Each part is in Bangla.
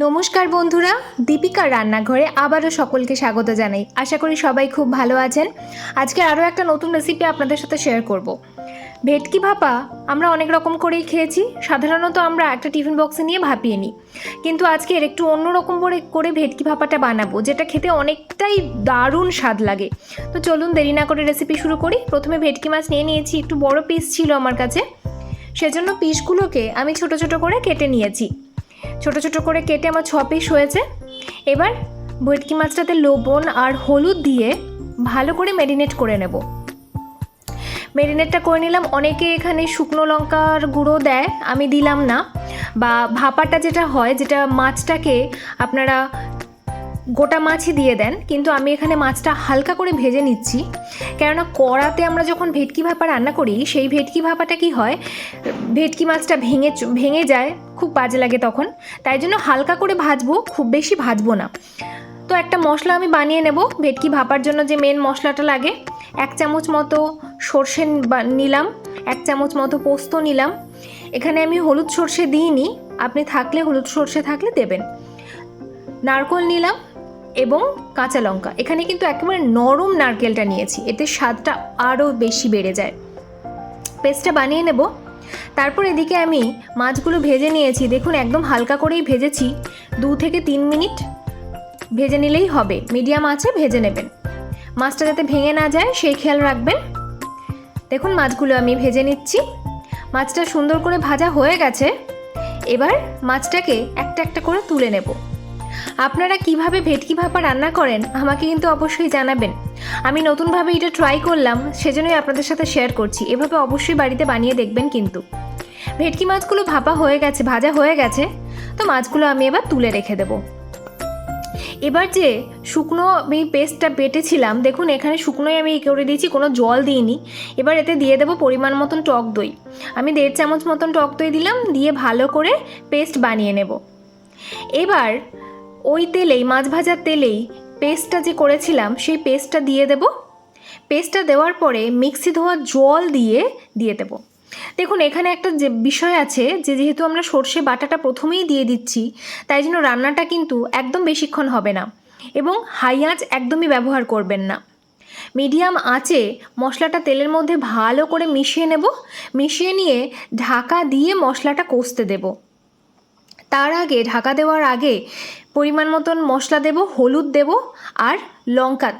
নমস্কার বন্ধুরা, দীপিকার রান্নাঘরে আবারও সকলকে স্বাগত জানাই। আশা করি সবাই খুব ভালো আছেন। আজকে আরও একটা নতুন রেসিপি আপনাদের সাথে শেয়ার করব। ভেটকি ভাপা আমরা অনেক রকম করেই খেয়েছি। সাধারণত আমরা একটা টিফিন বক্সে নিয়ে ভাপিয়ে নিই। কিন্তু আজকে এর একটু অন্যরকম করে করে ভেটকি ভাপাটা বানাবো, যেটা খেতে অনেকটাই দারুণ স্বাদ লাগে। তো চলুন দেরি না করে রেসিপি শুরু করি। প্রথমে ভেটকি মাছ নিয়ে নিয়েছি, একটু বড় পিস ছিল আমার কাছে। সেজন্য পিসগুলোকে আমি ছোট ছোট করে কেটে নিয়েছি। ছোট ছোট করে কেটে আমার ছ পিস হয়েছে। এবার ভেটকি মাছটাতে লবণ আর হলুদ দিয়ে ভালো করে ম্যারিনেট করে নেব। ম্যারিনেটটা করে নিলাম। অনেকে এখানে শুকনো লঙ্কার গুঁড়ো দেয়, আমি দিলাম না। বা ভাপাটা যেটা হয়, যেটা মাছটাকে আপনারা গোটা মাছই দিয়ে দেন, কিন্তু আমি এখানে মাছটা হালকা করে ভেজে নিচ্ছি। কেননা কড়াতে আমরা যখন ভেটকি ভাপা রান্না করি, সেই ভেটকি ভাপাটা কি হয়, ভেটকি মাছটা ভেঙে ভেঙে যায়, খুব বাজে লাগে তখন। তাই জন্য হালকা করে ভাজবো, খুব বেশি ভাজবো না। তো একটা মশলা আমি বানিয়ে নেব, ভেটকি ভাপার জন্য যে মেন মশলাটা লাগে। এক চামচ মতো সর্ষে নিলাম, এক চামচ মতো পোস্ত নিলাম। এখানে আমি হলুদ সর্ষে দিইনি, আপনি থাকলে হলুদ সর্ষে থাকলে দেবেন। নারকোল নিলাম এবং কাঁচা লঙ্কা। এখানে কিন্তু একেবারে নরম নারকেলটা নিয়েছি। এতে স্বাদটা আরও বেশি বেড়ে যায়। পেস্টটা বানিয়ে নেব। তারপর এদিকে আমি মাছগুলো ভেজে নিয়েছি। দেখুন, একদম হালকা করেই ভেজেছি। দু থেকে তিন মিনিট ভেজে নিলেই হবে। মিডিয়াম আছে ভেজে নেবেন। মাছটা যাতে ভেঙে না যায়, সেই খেয়াল রাখবেন। দেখুন, মাছগুলো আমি ভেজে নিচ্ছি। মাছটা সুন্দর করে ভাজা হয়ে গেছে। এবার মাছটাকে একটা একটা করে তুলে নেব। আপনারা কীভাবে ভেটকি ভাপা রান্না করেন, আমাকে কিন্তু অবশ্যই জানাবেন। আমি নতুনভাবে এটা ট্রাই করলাম, সেজন্যই আপনাদের সাথে শেয়ার করছি। এভাবে অবশ্যই বাড়িতে বানিয়ে দেখবেন কিন্তু। ভেটকি মাছগুলো ভাপা হয়ে গেছে, ভাজা হয়ে গেছে, তো মাছগুলো আমি এবার তুলে রেখে দেবো। এবার যে শুকনো আমি পেস্টটা বেটেছিলাম, দেখুন এখানে শুকনোই আমি করে দিয়েছি, কোনো জল দিইনি। এবার এতে দিয়ে দেবো পরিমাণ মতন টক দই। আমি দেড় চামচ মতন টক দই দিলাম, দিয়ে ভালো করে পেস্ট বানিয়ে নেব। এবার ওই তেলেই, মাছ ভাজার তেলেই পেস্টটা যে করেছিলাম, সেই পেস্টটা দিয়ে দেব। পেস্টটা দেওয়ার পরে মিক্সি ধোয়া জল দিয়ে দিয়ে দেব। দেখুন, এখানে একটা যে বিষয় আছে যে, যেহেতু আমরা সর্ষে বাটাটা প্রথমেই দিয়ে দিচ্ছি, তাই জন্য রান্নাটা কিন্তু একদম বেশিক্ষণ হবে না এবং হাই আঁচ একদমই ব্যবহার করবেন না। মিডিয়াম আঁচে মশলাটা তেলের মধ্যে ভালো করে মিশিয়ে নেব। মিশিয়ে নিয়ে ঢাকা দিয়ে মশলাটা কষতে দেবো। তার আগে ঢাকা দেওয়ার আগে পরিমাণ মতন মশলা দেব, হলুদ দেব আর লঙ্কা,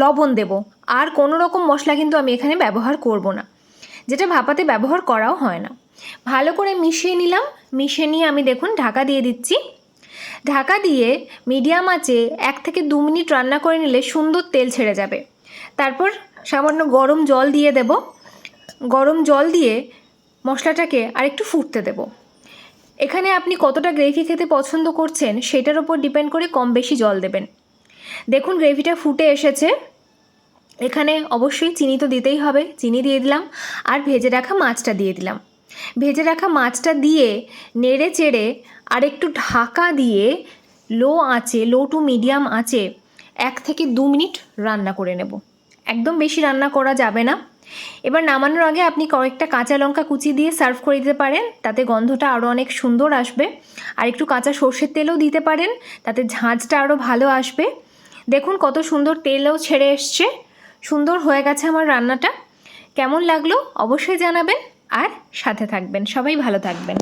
লবণ দেব। আর কোনো রকম মশলা কিন্তু আমি এখানে ব্যবহার করব না। যেটা ভাপাতে ব্যবহার করাও হয় না। ভালো করে মিশিয়ে নিলাম। মিশিয়ে নিয়ে আমি দেখুন ঢাকা দিয়ে দিচ্ছি। ঢাকা দিয়ে মিডিয়াম আঁচে এক থেকে দু মিনিট রান্না করে নিলে সুন্দর তেল ছেড়ে যাবে। তারপর সামান্য গরম জল দিয়ে দেব। গরম জল দিয়ে মশলাটাকে আরেকটু ফুটতে দেবো। এখানে আপনি কতটা গ্রেভি খেতে পছন্দ করছেন সেটার উপর ডিপেন্ড করে কম বেশি জল দেবেন। দেখুন, গ্রেভিটা ফুটে এসেছে। এখানে অবশ্যই চিনি তো দিতেই হবে। চিনি দিয়ে দিলাম আর ভেজে রাখা মাছটা দিয়ে দিলাম। ভেজে রাখা মাছটা দিয়ে নেড়ে চেড়ে আর একটু ঢাকা দিয়ে লো আঁচে, লো টু মিডিয়াম আঁচে এক থেকে দু মিনিট রান্না করে নেব। একদম বেশি রান্না করা যাবে না। এবার নামানোর আগে আপনি কয়েকটা কাঁচা লঙ্কা কুচি দিয়ে সার্ভ করে দিতে পারেন, তাতে গন্ধটা আরও অনেক সুন্দর আসবে। আর একটু কাঁচা সর্ষের তেলও দিতে পারেন, তাতে ঝাঁঝটা আরও ভালো আসবে। দেখুন কত সুন্দর তেলও ছেড়ে এসছে। সুন্দর হয়ে গেছে আমার রান্নাটা। কেমন লাগল অবশ্যই জানাবেন, আর সাথে থাকবেন। সবাই ভালো থাকবেন।